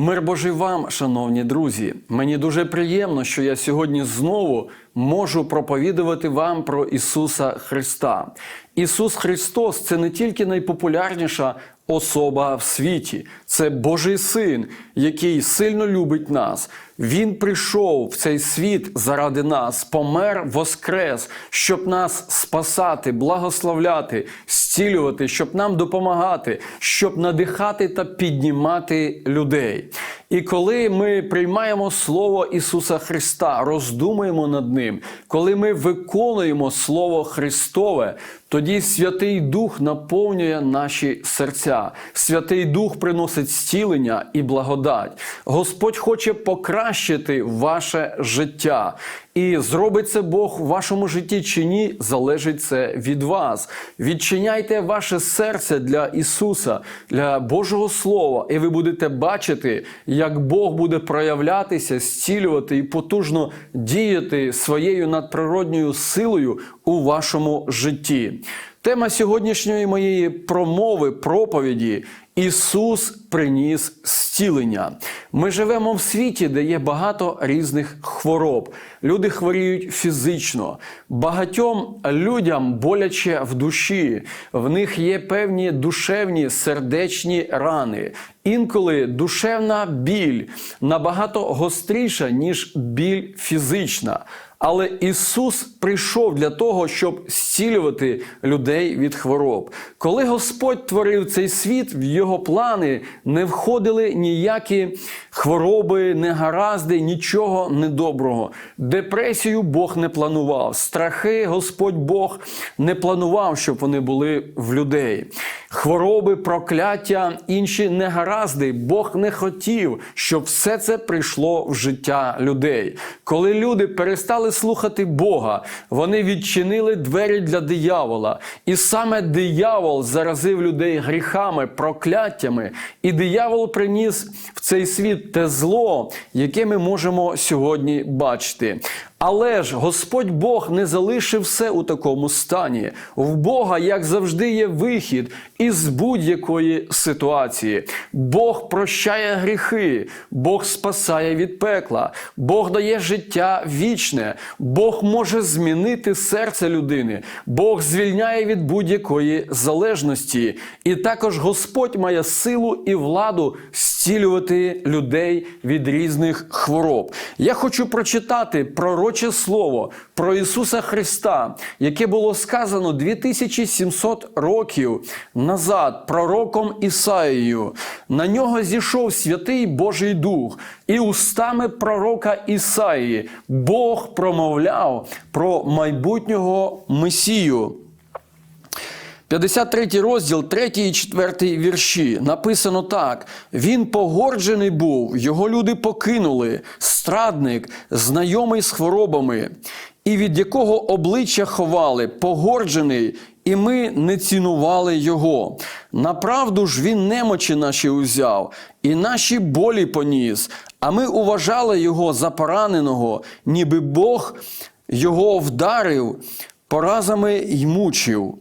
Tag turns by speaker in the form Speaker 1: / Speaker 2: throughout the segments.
Speaker 1: Мир Божий вам, шановні друзі. Мені дуже приємно, що я сьогодні знову можу проповідувати вам про Ісуса Христа. Ісус Христос це не тільки найпопулярніша особа в світі, це Божий Син, який сильно любить нас. Він прийшов в цей світ заради нас, помер, воскрес, щоб нас спасати, благословляти, зцілювати, щоб нам допомагати, щоб надихати та піднімати людей. І коли ми приймаємо Слово Ісуса Христа, роздумуємо над Ним, коли ми виконуємо Слово Христове, тоді Святий Дух наповнює наші серця. Святий Дух приносить зцілення і благодать. Господь хоче покращити ваше життя. І зробить це Бог в вашому житті чи ні, залежить це від вас. Відчиняйте ваше серце для Ісуса, для Божого Слова, і ви будете бачити, як Бог буде проявлятися, зцілювати і потужно діяти своєю надприродньою силою у вашому житті. Тема сьогоднішньої моєї промови, проповіді Ісус приніс зцілення. Ми живемо в світі, де є багато різних хвороб. Люди хворіють фізично. Багатьом людям боляче в душі. В них є певні душевні сердечні рани. Інколи душевна біль набагато гостріша, ніж біль фізична. Але Ісус прийшов для того, щоб зцілювати людей від хвороб. Коли Господь творив цей світ, в його плани не входили ніякі хвороби, негаразди, нічого недоброго. Депресію Бог не планував. Страхи Господь Бог не планував, щоб вони були в людей. Хвороби, прокляття, інші негаразди Бог не хотів, щоб все це прийшло в життя людей. Коли люди перестали слухати Бога, вони відчинили двері для диявола. І саме диявол заразив людей гріхами, прокляттями. І диявол приніс в цей світ те зло, яке ми можемо сьогодні бачити. Але ж Господь Бог не залишив все у такому стані. В Бога, як завжди, є вихід із будь-якої ситуації. Бог прощає гріхи, Бог спасає від пекла, Бог дає життя вічне, Бог може змінити серце людини, Бог звільняє від будь-якої залежності. І також Господь має силу і владу зцілювати людей від різних хвороб. Я хочу прочитати пророче слово про Ісуса Христа, яке було сказано 2700 років назад пророком Ісаїю. На нього зійшов святий Божий Дух, і устами пророка Ісаї Бог промовляв про майбутнього Месію. 53 розділ, 3 і 4 вірші. Написано так: Він погорджений був, його люди покинули, страдник, знайомий з хворобами, і від якого обличчя ховали, погорджений, і ми не цінували його. Направду ж він немочі наші узяв, і наші болі поніс, а ми уважали його за пораненого, ніби Бог його вдарив, поразами й мучив.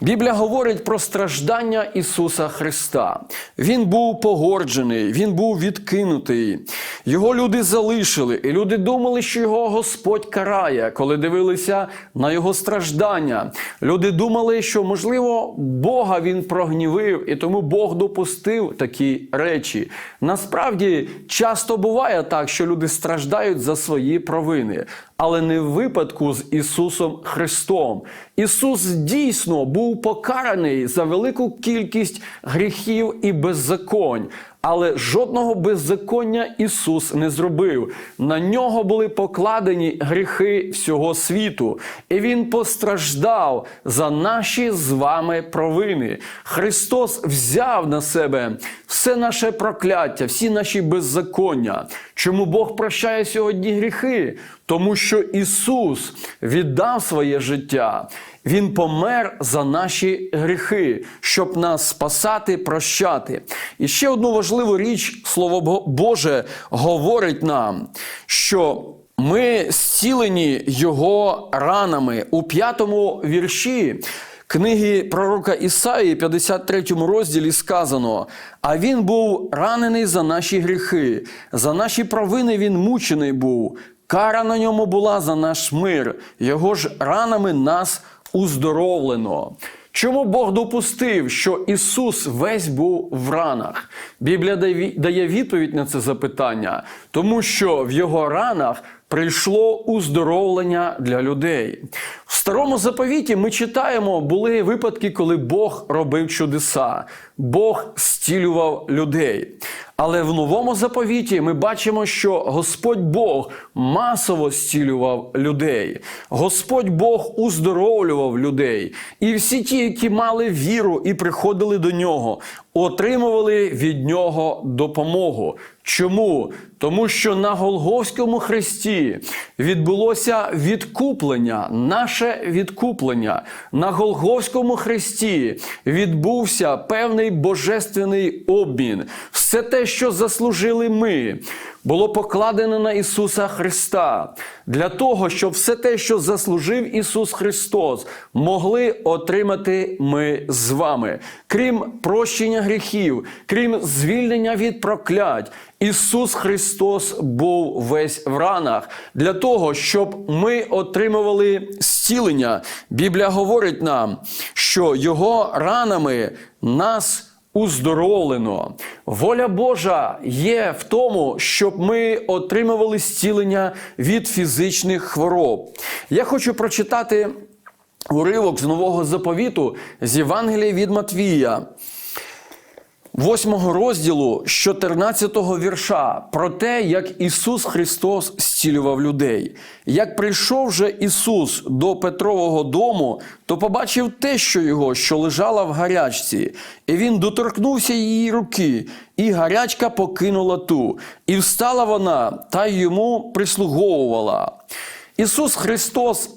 Speaker 1: Біблія говорить про страждання Ісуса Христа. Він був погорджений, він був відкинутий. Його люди залишили, і люди думали, що його Господь карає, коли дивилися на його страждання. Люди думали, що, можливо, Бога він прогнівив, і тому Бог допустив такі речі. Насправді, часто буває так, що люди страждають за свої провини. Але не в випадку з Ісусом Христом. Ісус дійсно був покараний за велику кількість гріхів і беззаконь. Але жодного беззаконня Ісус не зробив. На нього були покладені гріхи всього світу, і Він постраждав за наші з вами провини. Христос взяв на себе все наше прокляття, всі наші беззаконня. Чому Бог прощає сьогодні гріхи? Тому що Ісус віддав своє життя. Він помер за наші гріхи, щоб нас спасати, прощати. І ще одну важливу річ, Слово Боже говорить нам, що ми зцілені Його ранами у п'ятому вірші. Книги пророка Ісаї, 53 розділі сказано: А він був ранений за наші гріхи, за наші провини він мучений був. Кара на ньому була за наш мир, його ж ранами нас уздоровлено. Чому Бог допустив, що Ісус весь був в ранах? Біблія дає- відповідь на це запитання, тому що в його ранах прийшло уздоровлення для людей. В старому заповіті ми читаємо, були випадки, коли Бог робив чудеса, Бог зцілював людей. Але в новому заповіті ми бачимо, що Господь Бог масово зцілював людей. Господь Бог уздоровлював людей. І всі ті, які мали віру і приходили до нього, отримували від нього допомогу. Чому? Тому що на Голговському хресті відбулося відкуплення, наше відкуплення. На Голговському хресті відбувся певний божественний обмін. Все те, що заслужили ми, було покладено на Ісуса Христа для того, щоб все те, що заслужив Ісус Христос, могли отримати ми з вами. Крім прощення гріхів, крім звільнення від проклять. Ісус Христос був весь в ранах для того, щоб ми отримували зцілення. Біблія говорить нам, що Його ранами нас уздоровлено. Воля Божа є в тому, щоб ми отримували зцілення від фізичних хвороб. Я хочу прочитати уривок з нового заповіту з Євангелія від Матвія. 8 розділу з 14 вірша про те, як Ісус Христос зцілював людей. Як прийшов же Ісус до Петрового дому, то побачив те, що його, що лежала в гарячці, і він доторкнувся її руки, і гарячка покинула ту, і встала вона, та йому прислуговувала. Ісус Христос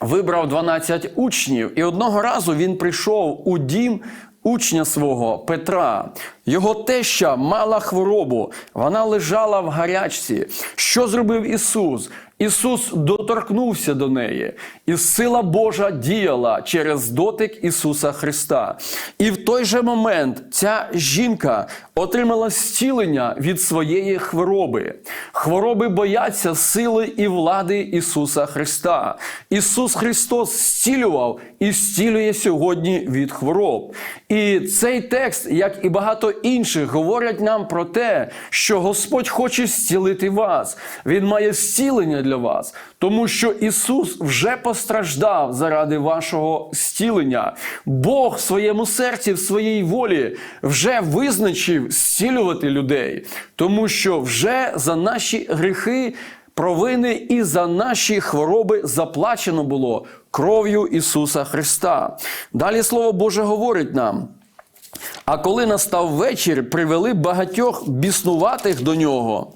Speaker 1: вибрав 12 учнів, і одного разу він прийшов у дім учня свого Петра. Його теща мала хворобу, вона лежала в гарячці. Що зробив Ісус? Ісус доторкнувся до неї, і сила Божа діяла через дотик Ісуса Христа. І в той же момент ця жінка отримала зцілення від своєї хвороби. Хвороби бояться сили і влади Ісуса Христа. Ісус Христос зцілював і зцілює сьогодні від хвороб. І цей текст, як і багато інших, говорять нам про те, що Господь хоче зцілити вас. Він має зцілення для вас, тому що Ісус вже постраждав заради вашого зцілення. Бог в своєму серці, в своїй волі вже визначив зцілювати людей, тому що вже за наші гріхи. Провини і за наші хвороби заплачено було кров'ю Ісуса Христа. Далі Слово Боже говорить нам. А коли настав вечір, привели багатьох біснуватих до нього.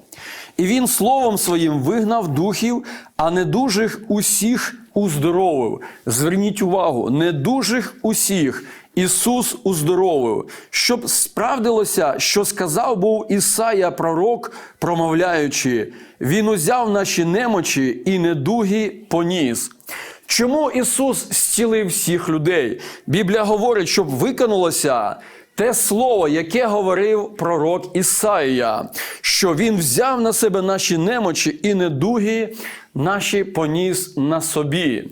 Speaker 1: І він словом своїм вигнав духів, а недужих усіх уздоровив. Зверніть увагу, недужих усіх Ісус уздоровив, щоб справдилося, що сказав був Ісая пророк, промовляючи: Він узяв наші немочі і недуги поніс. Чому Ісус зцілив всіх людей? Біблія говорить, щоб виконалося те слово, яке говорив пророк Ісаїя, що Він взяв на себе наші немочі і недуги наші поніс на собі.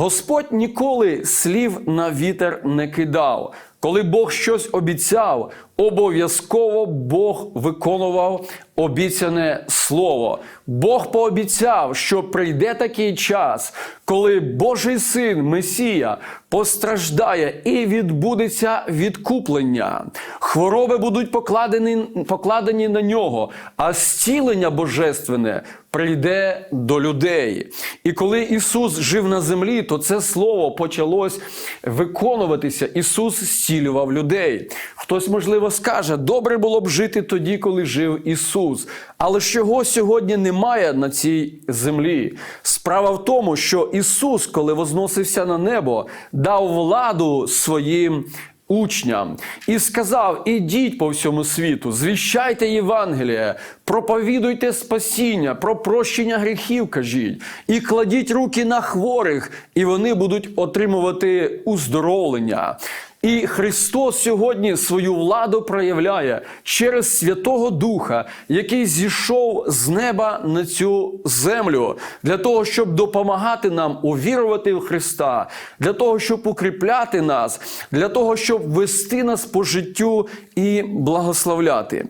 Speaker 1: Господь ніколи слів на вітер не кидав. Коли Бог щось обіцяв, обов'язково Бог виконував обіцяне слово. Бог пообіцяв, що прийде такий час, коли Божий син Месія постраждає і відбудеться відкуплення. Хвороби будуть покладені, покладені на нього, а зцілення божественне прийде до людей. І коли Ісус жив на землі, то це слово почалось виконуватися. Ісус зцілював людей. Хтось, можливо, скаже, добре було б жити тоді, коли жив Ісус. Але ж чого сьогодні немає на цій землі? Справа в тому, що Ісус, коли возносився на небо, дав владу своїм учням і сказав: Ідіть по всьому світу, звіщайте Євангеліє, проповідуйте спасіння, про прощення гріхів кажіть, і кладіть руки на хворих, і вони будуть отримувати уздоровлення. І Христос сьогодні свою владу проявляє через Святого Духа, який зійшов з неба на цю землю, для того, щоб допомагати нам увірувати в Христа, для того, щоб укріпляти нас, для того, щоб вести нас по життю і благословляти.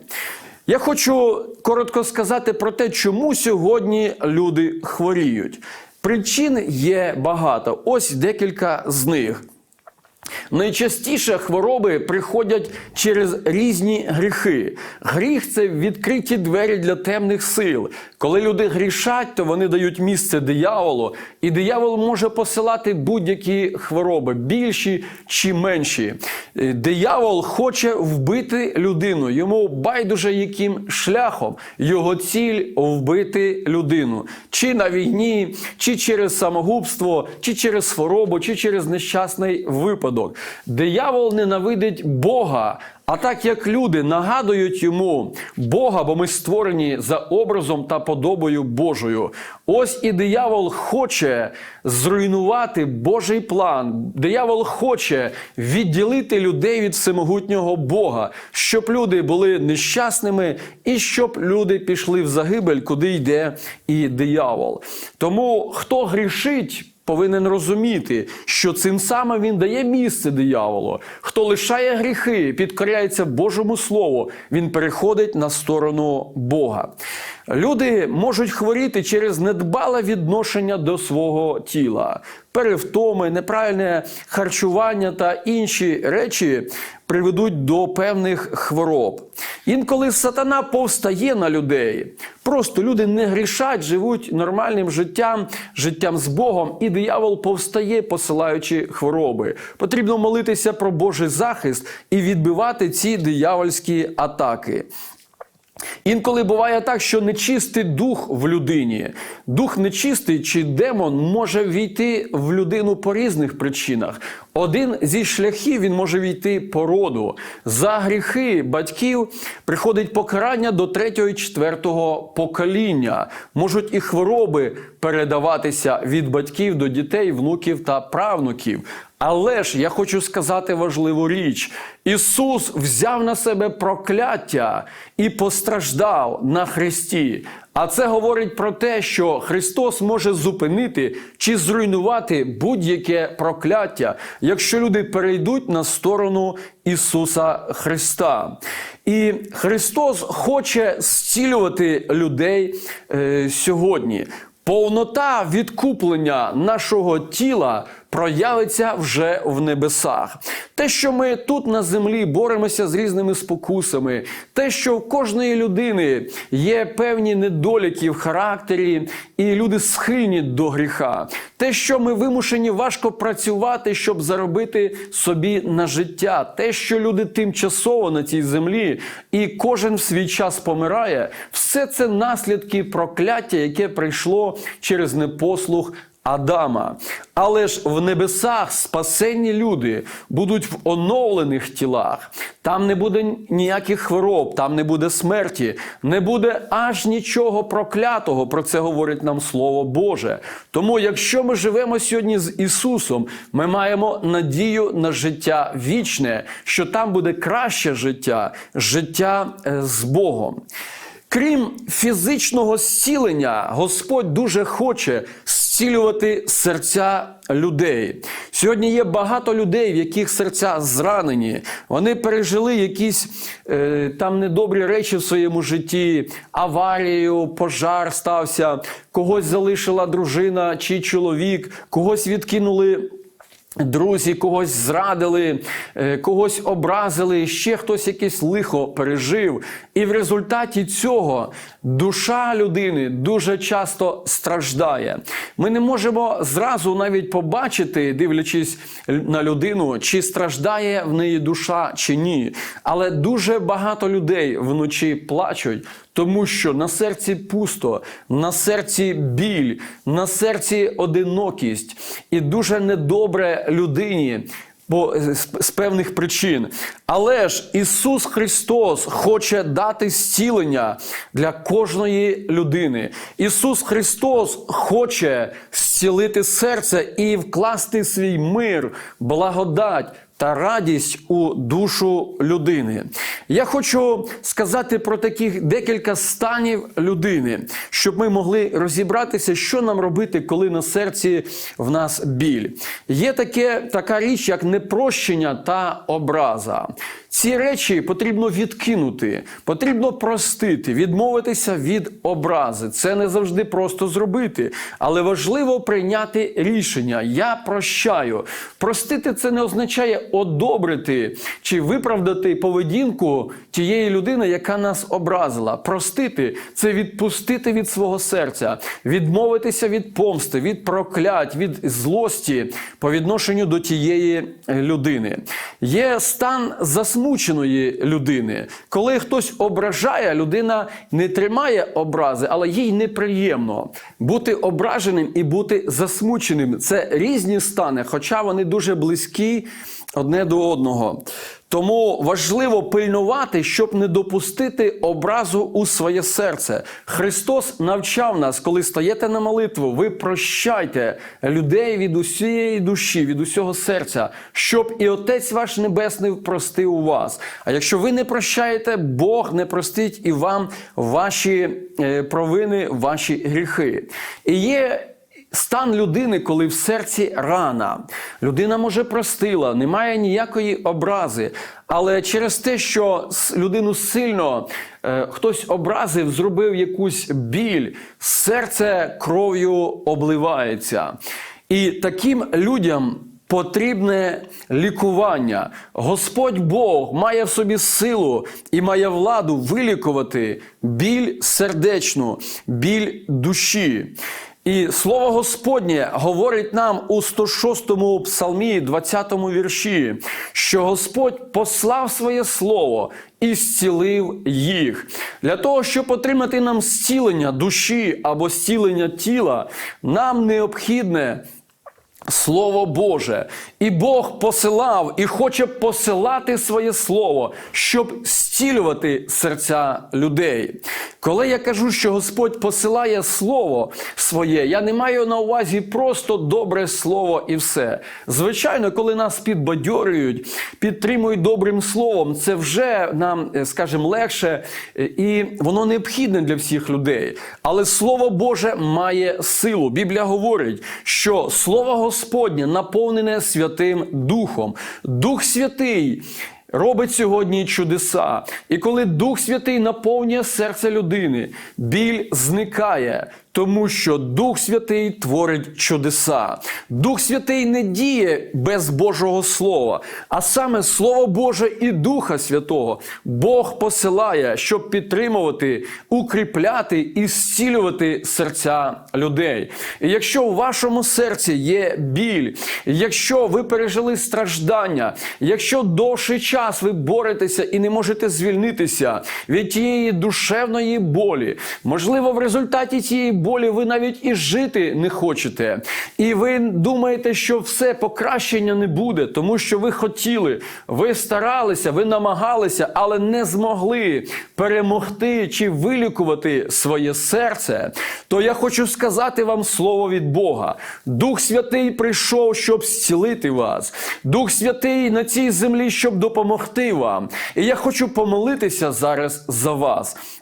Speaker 1: Я хочу коротко сказати про те, чому сьогодні люди хворіють. Причин є багато. Ось декілька з них. Найчастіше хвороби приходять через різні гріхи. Гріх це відкриті двері для темних сил. Коли люди грішать, то вони дають місце дияволу, і диявол може посилати будь-які хвороби, більші чи менші. Е, Диявол хоче вбити людину. Йому байдуже яким шляхом його ціль вбити людину. Чи на війні, чи через самогубство, чи через хворобу, чи через нещасний випадок. Диявол ненавидить Бога. А так як люди нагадують йому Бога, бо ми створені за образом та подобою Божою. Ось і диявол хоче зруйнувати Божий план. Диявол хоче відділити людей від всемогутнього Бога, щоб люди були нещасними і щоб люди пішли в загибель, куди йде і диявол. Тому хто грішить повинен розуміти, що цим самим він дає місце дияволу. Хто лишає гріхи, підкоряється Божому Слову, він переходить на сторону Бога. Люди можуть хворіти через недбале відношення до свого тіла, перевтоми, неправильне харчування та інші речі приведуть до певних хвороб. Інколи сатана повстає на людей. Просто люди не грішать, живуть нормальним життям, життям з Богом, і диявол повстає, посилаючи хвороби. Потрібно молитися про Божий захист і відбивати ці диявольські атаки. Інколи буває так, що нечистий дух в людині, дух нечистий чи демон може війти в людину по різних причинах. Один зі шляхів він може війти по роду. За гріхи батьків приходить покарання до третього і четвертого покоління. Можуть і хвороби передаватися від батьків до дітей, внуків та правнуків. Але ж я хочу сказати важливу річ: Ісус взяв на себе прокляття і постраждав на Христі. А це говорить про те, що Христос може зупинити чи зруйнувати будь-яке прокляття, якщо люди перейдуть на сторону Ісуса Христа. І Христос хоче зцілювати людей е, сьогодні. Повнота відкуплення нашого тіла проявиться вже в небесах. Те, що ми тут на землі боремося з різними спокусами, те, що в кожної людини є певні недоліки в характері, і люди схильні до гріха, те, що ми вимушені важко працювати, щоб заробити собі на життя, те, що люди тимчасово на цій землі, і кожен в свій час помирає, все це наслідки прокляття, яке прийшло через непослух Адама. Але ж в небесах спасенні люди будуть в оновлених тілах. Там не буде ніяких хвороб, там не буде смерті, не буде аж нічого проклятого. Про це говорить нам Слово Боже. Тому, якщо ми живемо сьогодні з Ісусом, ми маємо надію на життя вічне, що там буде краще життя, життя е, з Богом. Крім фізичного зцілення, Господь дуже хоче зцілювати серця людей. Сьогодні є багато людей, в яких серця зранені. Вони пережили якісь е, там недобрі речі в своєму житті, аварію, пожар стався, когось залишила дружина чи чоловік, когось відкинули. Друзі когось зрадили, е, когось образили, ще хтось якесь лихо пережив. І в результаті цього душа людини дуже часто страждає. Ми не можемо зразу навіть побачити, дивлячись на людину, чи страждає в неї душа чи ні. Але дуже багато людей вночі плачуть. Тому що на серці пусто, на серці біль, на серці одинокість, і дуже недобре людині бо з певних причин. Але ж Ісус Христос хоче дати зцілення для кожної людини. Ісус Христос хоче зцілити серце і вкласти свій мир, благодать та радість у душу людини. Я хочу сказати про таких декілька станів людини, щоб ми могли розібратися, що нам робити, коли на серці в нас біль. Є таке, така річ, як непрощення та образа. Ці речі потрібно відкинути, потрібно простити, відмовитися від образи. Це не завжди просто зробити, але важливо прийняти рішення. Я прощаю. Простити це не означає одобрити чи виправдати поведінку тієї людини, яка нас образила. Простити це відпустити від свого серця, відмовитися від помсти, від проклять, від злості по відношенню до тієї людини. Є стан засмученої людини. Коли хтось ображає, людина не тримає образи, але їй неприємно бути ображеним і бути засмученим. Це різні стани, хоча вони дуже близькі одне до одного. Тому важливо пильнувати, щоб не допустити образу у своє серце. Христос навчав нас, коли стаєте на молитву, ви прощайте людей від усієї душі, від усього серця, щоб і Отець ваш Небесний простив вас. А якщо ви не прощаєте, Бог не простить і вам ваші е, провини, ваші гріхи. І є Стан людини, коли в серці рана, людина може простила, немає ніякої образи, але через те, що людину сильно е, хтось образив, зробив якусь біль, серце кров'ю обливається. І таким людям. Потрібне лікування. Господь Бог має в собі силу і має владу вилікувати біль сердечну, біль душі. І слово Господнє говорить нам у 106-му псалмі, 20-му вірші, що Господь послав своє слово і зцілив їх. Для того, щоб отримати нам зцілення душі або зцілення тіла, нам необхідне. Слово Боже, і Бог посилав і хоче посилати своє слово, щоб зцілювати серця людей. Коли я кажу, що Господь посилає слово своє, я не маю на увазі просто добре слово і все. Звичайно, коли нас підбадьорюють, підтримують добрим словом, це вже нам, е, скажімо, легше е, і воно необхідне для всіх людей. Але Слово Боже має силу. Біблія говорить, що слово Господнє наповнене Святим Духом. Дух Святий. Робить сьогодні чудеса. І коли Дух Святий наповнює серце людини, біль зникає, тому що Дух Святий творить чудеса. Дух Святий не діє без Божого Слова, а саме Слово Боже і Духа Святого Бог посилає, щоб підтримувати, укріпляти і зцілювати серця людей. І якщо у вашому серці є біль, якщо ви пережили страждання, якщо довший час ви боретеся і не можете звільнитися від тієї душевної болі, можливо, в результаті цієї болі ви навіть і жити не хочете. І ви думаєте, що все покращення не буде, тому що ви хотіли, ви старалися, ви намагалися, але не змогли перемогти чи вилікувати своє серце. То я хочу сказати вам слово від Бога. Дух Святий прийшов, щоб зцілити вас. Дух Святий на цій землі, щоб допомогти вам. І я хочу помолитися зараз за вас.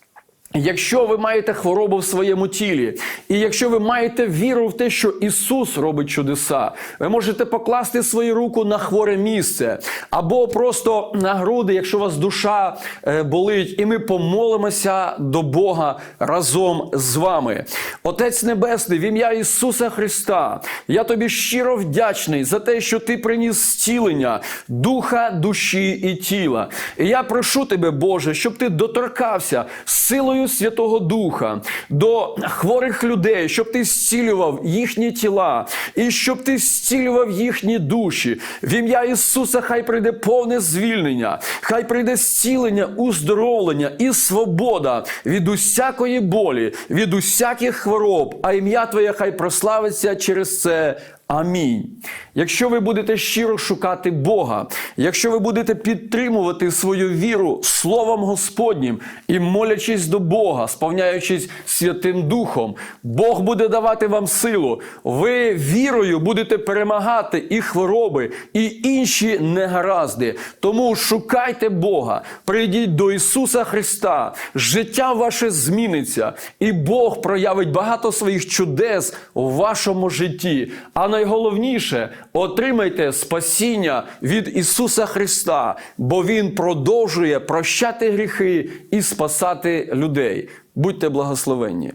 Speaker 1: Якщо ви маєте хворобу в своєму тілі, і якщо ви маєте віру в те, що Ісус робить чудеса, ви можете покласти свою руку на хворе місце, або просто на груди, якщо у вас душа е, болить, і ми помолимося до Бога разом з вами. Отець Небесний, в ім'я Ісуса Христа, я тобі щиро вдячний за те, що ти приніс зцілення духа, душі і тіла. І я прошу тебе, Боже, щоб ти доторкався силою Святого Духа до хворих людей, щоб ти зцілював їхні тіла і щоб ти зцілював їхні душі. В ім'я Ісуса хай прийде повне звільнення, хай прийде зцілення, уздоровлення і свобода від усякої болі, від усяких хвороб, а ім'я Твоє хай прославиться через це. Амінь. Якщо ви будете щиро шукати Бога, якщо ви будете підтримувати свою віру Словом Господнім і молячись до Бога, сповняючись Святим Духом, Бог буде давати вам силу. Ви вірою будете перемагати і хвороби, і інші негаразди. Тому шукайте Бога, прийдіть до Ісуса Христа, життя ваше зміниться, і Бог проявить багато своїх чудес у вашому житті. А найголовніше отримайте спасіння від Ісуса Христа, бо Він продовжує прощати гріхи і спасати людей. Будьте благословенні.